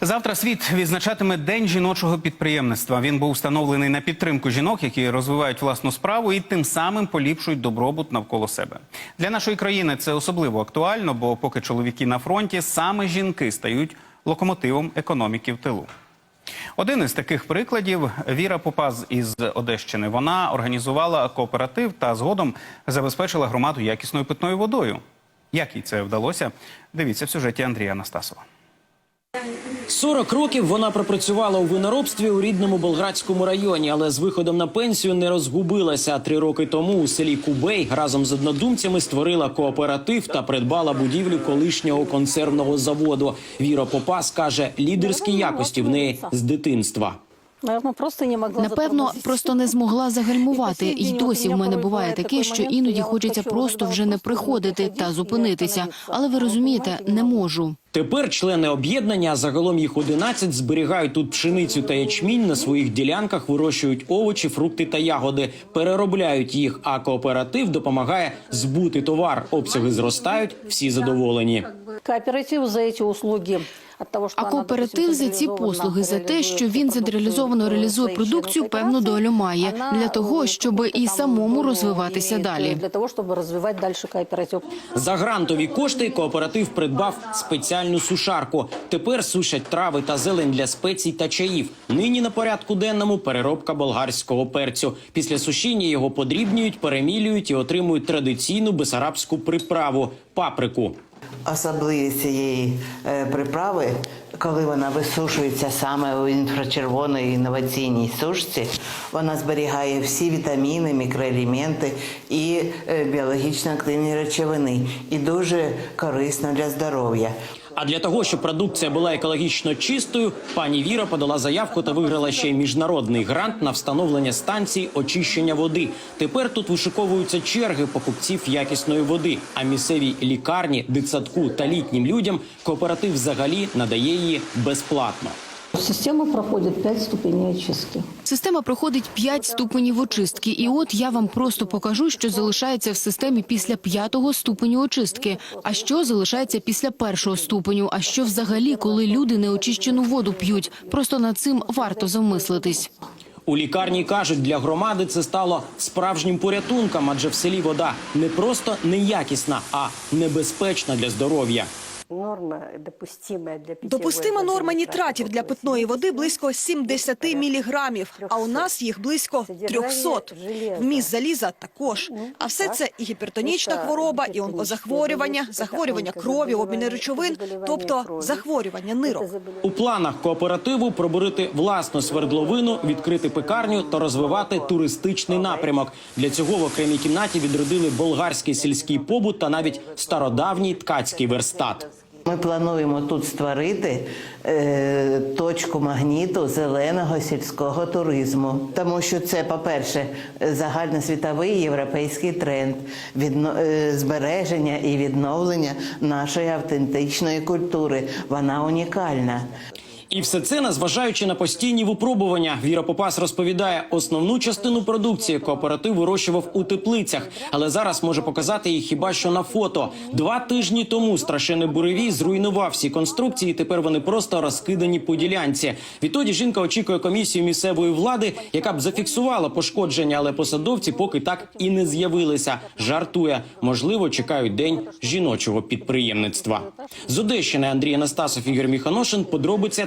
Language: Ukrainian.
Завтра світ відзначатиме День жіночого підприємництва. Він був встановлений на підтримку жінок, які розвивають власну справу і тим самим поліпшують добробут навколо себе. Для нашої країни це особливо актуально, бо поки чоловіки на фронті, саме жінки стають локомотивом економіки в тилу. Один із таких прикладів Віра Попаз із Одещини. Вона організувала кооператив та згодом забезпечила громаду якісною питною водою. Як їй це вдалося? Дивіться в сюжеті Андрія Анастасова. 40 років вона пропрацювала у виноробстві у рідному Болградському районі, але з виходом на пенсію не розгубилася. Три роки тому у селі Кубей разом з однодумцями створила кооператив та придбала будівлю колишнього консервного заводу. Віра Попас каже, лідерські якості в неї з дитинства. Наверно, просто не могла Напевно, просто не змогла загальмувати. І досі в мене буває таке, що іноді хочеться просто вже не приходити приходити та зупинитися. Але ви розумієте, не можу. Тепер члени об'єднання, а загалом їх 11, зберігають тут пшеницю та ячмінь на своїх ділянках, вирощують овочі, фрукти та ягоди, переробляють їх. А кооператив допомагає збути товар. Обсяги зростають, всі задоволені. Кооператив за ці услуги. От того, що А кооператив за ці послуги, за те, що він централізовано реалізує продукцію, певну долю має для того, щоб і самому розвиватися далі. Для того, щоб розвивати далі кооператив. За грантові кошти кооператив придбав спеціальну сушарку. Тепер сушать трави та зелень для спецій та чаїв. Нині на порядку денному переробка болгарського перцю. Після сушіння його подрібнюють, перемілюють і отримують традиційну бесарабську приправу паприку. Особливість цієї е, приправи, коли вона висушується саме у інфрачервоної інноваційній сушці, вона зберігає всі вітаміни, мікроелементи і е, біологічно активні речовини, і дуже корисно для здоров'я. А для того, щоб продукція була екологічно чистою, пані Віра подала заявку та виграла ще й міжнародний грант на встановлення станції очищення води. Тепер тут вишиковуються черги покупців якісної води. А місцевій лікарні, дитсадку та літнім людям кооператив взагалі надає її безплатно. Система проходить 5 ступеней очистки. Система проходить 5 ступенів очистки, і от я вам просто покажу, що залишається в системі після п'ятого ступеню очистки. А що залишається після першого ступеню? А що взагалі, коли люди неочищену воду п'ють? Просто над цим варто замислитись. У лікарні кажуть, для громади це стало справжнім порятунком, адже в селі вода не просто неякісна, а небезпечна для здоров'я. Норма допустима для питьевой Допустима норма нітратів для питної води близько 70 міліграмів, а у нас їх близько 300. Вміст заліза також. А все це і гіпертонічна хвороба, і онкозахворювання, захворювання крові, обміни речовин, тобто захворювання нирок. У планах кооперативу пробурити власну свердловину, відкрити пекарню та розвивати туристичний напрямок. Для цього в окремій кімнаті відродили болгарський сільський побут та навіть стародавній ткацький верстат. Ми плануємо тут створити е, точку магніту зеленого сільського туризму, тому що це, по-перше, загальносвітовий європейський тренд відно, е, збереження і відновлення нашої автентичної культури. Вона унікальна. І все це, незважаючи на постійні випробування, Віра Попас розповідає, основну частину продукції кооператив вирощував у теплицях, але зараз може показати їх хіба що на фото. Два тижні тому страшенний буревій зруйнував всі конструкції. Тепер вони просто розкидані по ділянці. Відтоді жінка очікує комісію місцевої влади, яка б зафіксувала пошкодження, але посадовці поки так і не з'явилися. Жартує, можливо, чекають день жіночого підприємництва. З Одещини Андрій Анастасов Ігор Міханошин. Подробиця